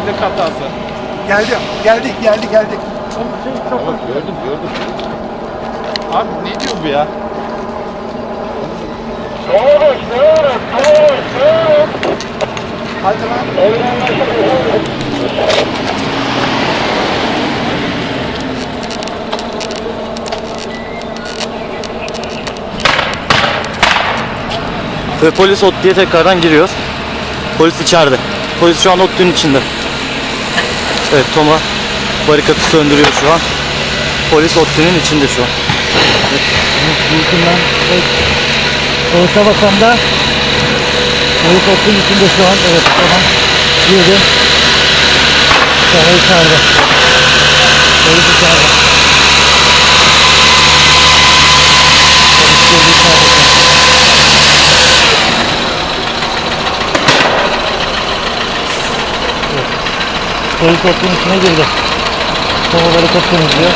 Güvenlik hatası. Geldi, geldik, geldik, geldik. Tamam gördüm gördüm. Abi ne diyor bu ya? Hadi lan. Ve polis ODTÜ'ye tekrardan giriyor. Polis içeride. Polis şu an ODTÜ'nün içinde. Evet Toma barikatı söndürüyor şu an. Polis ODTÜ'nün içinde şu an. Büyükünden polise bakan polis otun içinde şu an. Evet tamam. Girdi. Sonra içeride. Polis içeride. Polis girdi içeride. Evet. Otun içine girdi. Sonra barikat temizliyor.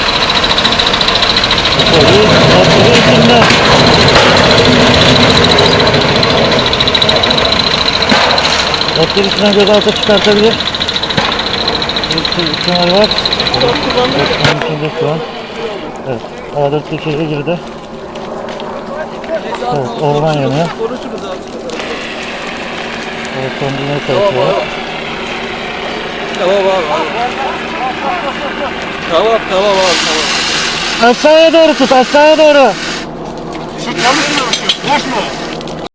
Polis otun içinde. Otun içinden gözaltı çıkartabilir. Bir ihtimal var. Otun içinde şu an. Evet. A4 içeri girdi. Evet, orman yanıyor. Evet, söndürmeye çalışıyor. Tamam abi. Tamam tamam abi tamam. Aşağıya doğru tut, aşağıya doğru. Şu yanlış mı? Boş mu?